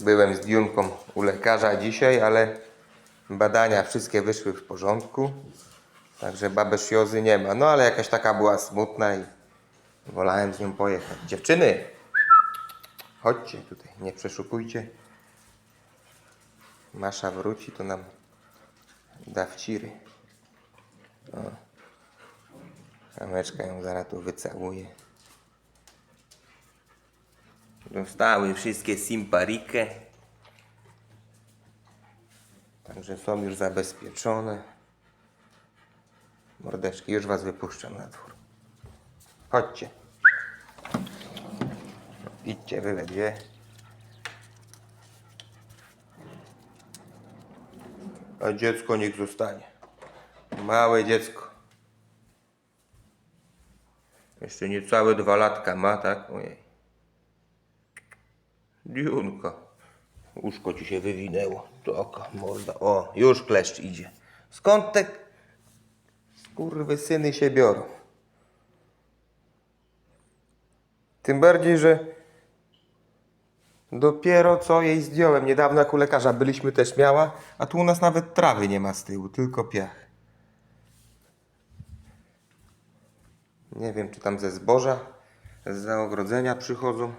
Byłem z Diunką u lekarza dzisiaj, ale badania wszystkie wyszły w porządku. Także babesjozy nie ma. No ale jakaś taka była smutna i wolałem z nią pojechać. Dziewczyny! Chodźcie tutaj, nie przeszukujcie. Masza wróci, to nam da wciry. O. Kameczka ją zaraz tu wycałuje. Dostały wszystkie simparikę. Także są już zabezpieczone. Mordeczki, już was wypuszczam na dwór. Chodźcie. Idźcie wy we. A dziecko niech zostanie. Małe dziecko. Jeszcze niecałe dwa latka ma, tak? Ojej. Diunko. Uszko ci się wywinęło. Taka morda. O, już kleszcz idzie. Skąd te syny się biorą? Tym bardziej, że dopiero co jej zdjąłem. Niedawno jak u lekarza byliśmy też miała, a tu u nas nawet trawy nie ma z tyłu, tylko piach. Nie wiem, czy tam ze zboża, z zaogrodzenia przychodzą.